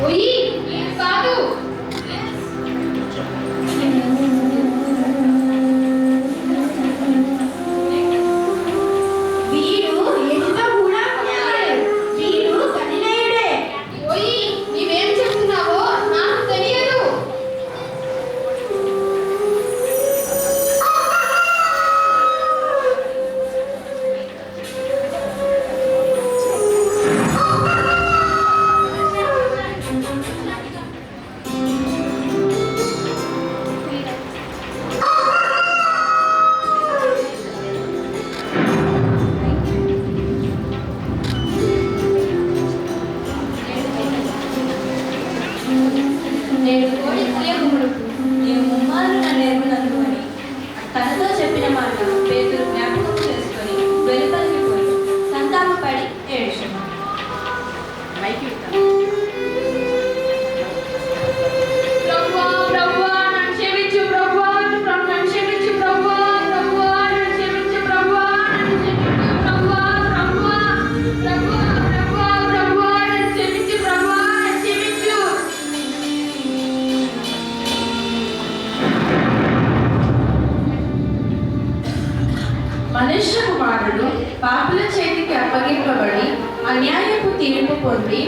Oui. మనుష్య కుమారుడు పాపుల చేతికి అప్పగింపబడి అన్యాయపు తీర్పు పొంది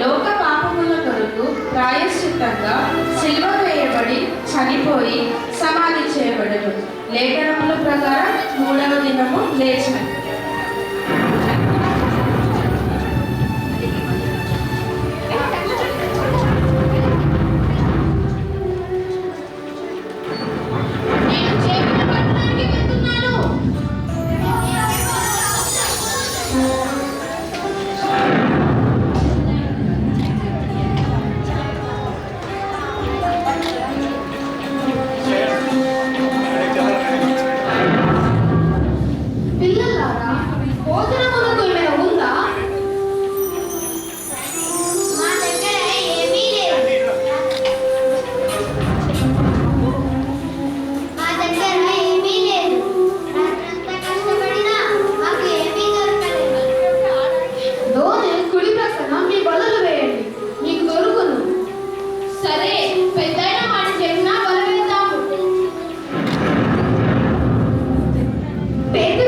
లోక పాపముల కొరకు ప్రాయశ్చిత్తంగా సిల్వ వేయబడి చనిపోయి సమాధి చేయబడదు లేఖనముల ప్రకారం మూడవ దినము లేచిన பெரும்